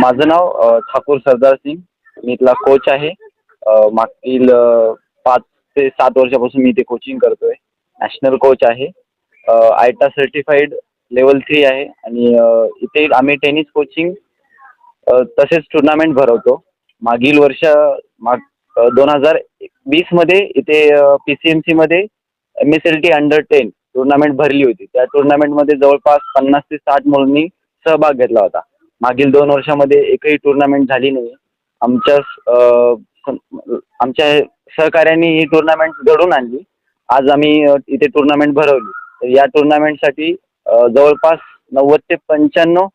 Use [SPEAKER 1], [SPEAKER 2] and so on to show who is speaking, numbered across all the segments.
[SPEAKER 1] माझं नाव ठाकूर सरदार सिंग. मी इथला कोच आहे. मागील पाच ते सात वर्षापासून मी इथे कोचिंग करतो आहे नॅशनल कोच आहे आयटा सर्टिफाईड लेवल थ्री आहे. आणि इथे आम्ही टेनिस कोचिंग तसेच टुर्नामेंट भरवतो. मागील वर्ष माग दोन हजार वीसमध्ये इथे पी सी एम सीमध्ये M S L T under ten tournament भरली होती. त्या टुर्नामेंटमध्ये जवळपास पन्नास ते साठ मुलांनी सहभाग घेतला होता. मागील दोन वर्षामध्ये एकही टुर्नामेंट झाली नाही आमच्या आमच्या सहकार्याने ही टुर्नामेंट घडून आणली. आज आम्ही इथे टुर्नामेंट भरवली. तर या टुर्नामेंटसाठी जवळपास नव्वद ते पंच्याण्णव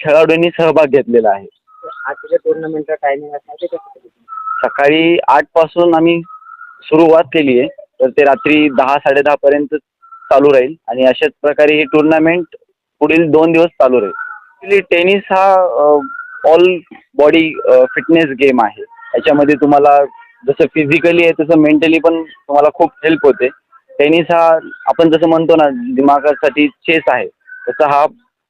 [SPEAKER 1] खेळाडूंनी सहभाग घेतलेला आहे.
[SPEAKER 2] आजच्या टुर्नामेंटचा टायमिंग असणार?
[SPEAKER 1] सकाळी आठपासून आम्ही सुरुवात केली आहे. तर ते रात्री दहा साडेदहापर्यंत चालू राहील. आणि अशाच प्रकारे ही टुर्नामेंट पुढील दोन दिवस चालू राहील. ॲक्च्युली टेनिस हा ऑल बॉडी फिटनेस गेम आहे. याच्यामध्ये तुम्हाला जसं फिजिकली आहे तसं मेंटली पण तुम्हाला खूप हेल्प होते. टेनिस हा आपण जसं म्हणतो ना दिमागासाठी चेस आहे. तसं हा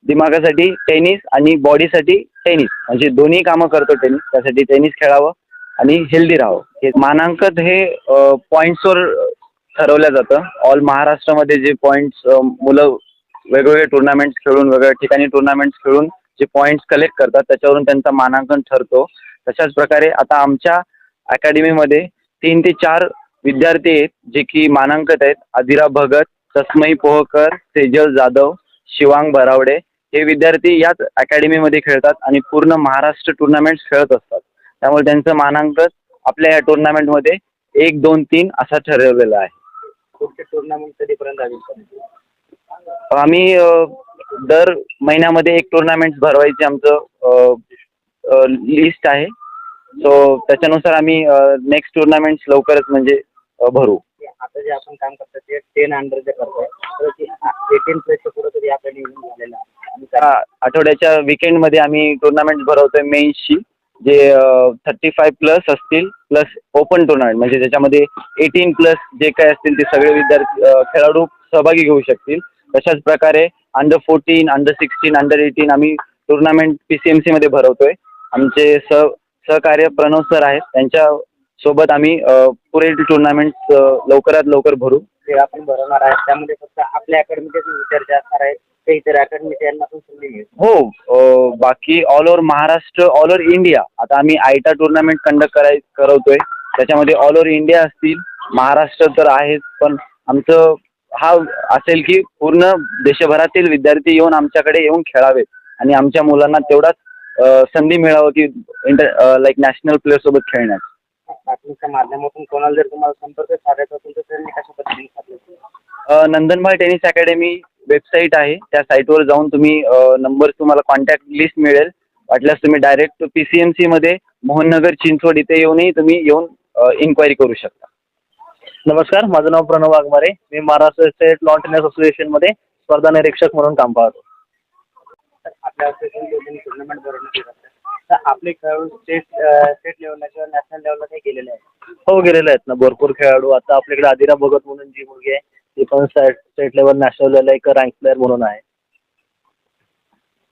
[SPEAKER 1] दिमागासाठी टेनिस आणि बॉडीसाठी टेनिस म्हणजे दोन्ही कामं करतो टेनिस त्यासाठी टेनिस खेळावं आणि हेल्दी राहावं. हे मानांकन हे पॉईंट्सवर ठरवलं जातं. ऑल महाराष्ट्रामध्ये जे पॉईंट्स मुलं वेगवेगळे टुर्नामेंट्स खेळून वेगवेगळ्या ठिकाणी टुर्नामेंट्स खेळून जे पॉईंट्स कलेक्ट करतात त्याच्यावरून त्यांचा मानांकन ठरतो. तशाच प्रकारे आता आमच्या अकॅडमीमध्ये तीन ते चार विद्यार्थी आहेत जे की मानांकत आहेत. आदिरा भगत तस्मई पोहकर सेजल जाधव शिवांग बरावडे हे विद्यार्थी याच अकॅडमीमध्ये खेळतात आणि पूर्ण महाराष्ट्र टुर्नामेंट्स खेळत असतात. त्यामुळे त्यांचं मानांकन आपल्या या टुर्नामेंटमध्ये एक दोन तीन असा ठरवलेला आहे.
[SPEAKER 2] टुर्नामेंट कधीपर्यंत
[SPEAKER 1] आम्ही दर महिन्यामध्ये एक टुर्नामेंट भरवायचे आमचं लिस्ट आहे. सो त्याच्यानुसार आम्ही नेक्स्ट टुर्नामेंट्स लवकरच म्हणजे भरू.
[SPEAKER 2] आता जे आपण काम करतो ते टेन अंडर जे करतोय तर एटीन प्लेसच्या पुढे तरी आपल्याला झालेलं आहे.
[SPEAKER 1] आठवड्याच्या विकेंडमध्ये आम्ही टुर्नामेंट भरवतोय मेन्सची जे थर्टी फाय प्लस असतील प्लस ओपन टुर्नामेंट म्हणजे त्याच्यामध्ये एटीन प्लस जे काय असतील ते सगळे विद्यार्थी खेळाडू सहभागी घेऊ शकतील. तशाच प्रकारे under fourteen under sixteen under eighteen आम्ही टुर्नामेंट पी सी एम सीमध्ये भरवतोय. आमचे सह सहकार्य प्रणव सर आहेत. त्यांच्यासोबत आम्ही पुढे टुर्नामेंट लवकरात लवकर भरू.
[SPEAKER 2] जे आपण भरवणार आहे त्यामध्ये फक्त आपल्या अकॅडमीचेच विद्यार्थी असणार आहेत ते इतर यांना पण संधी मिळेल.
[SPEAKER 1] हो बाकी all over Maharashtra all over India आता आम्ही आयटा टुर्नामेंट कंडक्ट कराय करवतोय. त्याच्यामध्ये ऑल ओव्हर इंडिया असतील. महाराष्ट्र तर आहेच पण आमचं हा असेल की पूर्ण देशभरातील विद्यार्थी येऊन आमच्याकडे येऊन खेळावेत आणि आमच्या मुलांना तेवढाच संधी मिळावं की इंटर लाईक नॅशनल प्लेअरसोबत खेळण्यात.
[SPEAKER 2] बातमीच्या माध्यमातून कोणाला जर तुम्हाला संपर्क साधायचा असेल तर त्यांनी कशा पद्धतीने साधला
[SPEAKER 1] अ, नंदनबाळ टेनिस अकॅडमी वेबसाईट आहे. त्या साईटवर जाऊन तुम्ही नंबर तुम्हाला कॉन्टॅक्ट लिस्ट मिळेल. वाटल्यास तुम्ही डायरेक्ट पी सी एम सीमध्ये मोहननगर चिंचवड इथे येऊनही तुम्ही येऊन इन्क्वायरी करू शकता.
[SPEAKER 3] नमस्कार माझं नाव प्रणव वाघमारे. मी महाराष्ट्र स्टेट लॉन टेनिस असोसिएशनमध्ये स्पर्धा निरीक्षक म्हणून काम पाहतो.
[SPEAKER 2] आपल्या असोसिएशन टुर्नामेंट भरवण्यात येत असतात तर आपले खेळाडू स्टेट स्टेट लेवलला किंवा नॅशनल लेवलला काही गेलेले आहेत.
[SPEAKER 3] हो गेलेले आहेत ना. भरपूर खेळाडू. आता आपल्याकडे आदिरा भगत म्हणून जी मुलगी आहे ती पण स्टेट स्टेट लेवल नॅशनल लेवलला एक रँक प्लेअर म्हणून आहे.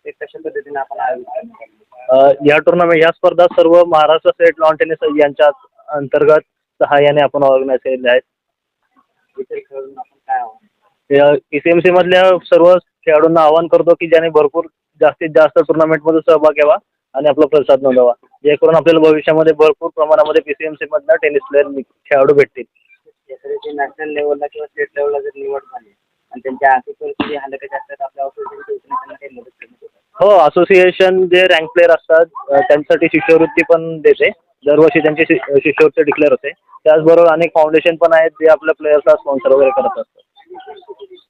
[SPEAKER 2] ते कशा पद्धतीने आपण आयोजित?
[SPEAKER 3] अ, या टुर्नामेंट या स्पर्धा सर्व महाराष्ट्र स्टेट लॉन टेनिस यांच्या अंतर्गत सहाय्याने आपण ऑर्गनाईज केलेल्या आहेत. पी सी एम सीमधल्या सर्व खेळाडूंना आवाहन करतो की ज्याने भरपूर जास्तीत जास्त टुर्नामेंटमध्ये सहभाग घ्यावा आणि आपला प्रतिसाद नोंदवा. जेणेकरून आपल्याला भविष्यामध्ये भरपूर प्रमाणामध्ये पी सी एम सीमधनं टेनिस प्लेअर खेळाडू भेटतील.
[SPEAKER 2] नॅशनल लेवलला किंवा स्टेट लेवलला जर निवड झाली आणि त्यांच्या आर्थिक परिस्थिती हलकाची असतात आपल्या ऑफिसच्या वतीने त्यांना काही मदत करण्यात येतात
[SPEAKER 3] हो असोसिएशन जे रँक प्लेयर असतात त्यांच्यासाठी शिष्यवृत्ती पण देते. दरवर्षी त्यांची शि- शिष्यवृत्ती डिक्लेअर होते. त्याचबरोबर अनेक फाउंडेशन पण आहेत जे आपल्या प्लेयर्सला स्पॉन्सर वगैरे करत असतात.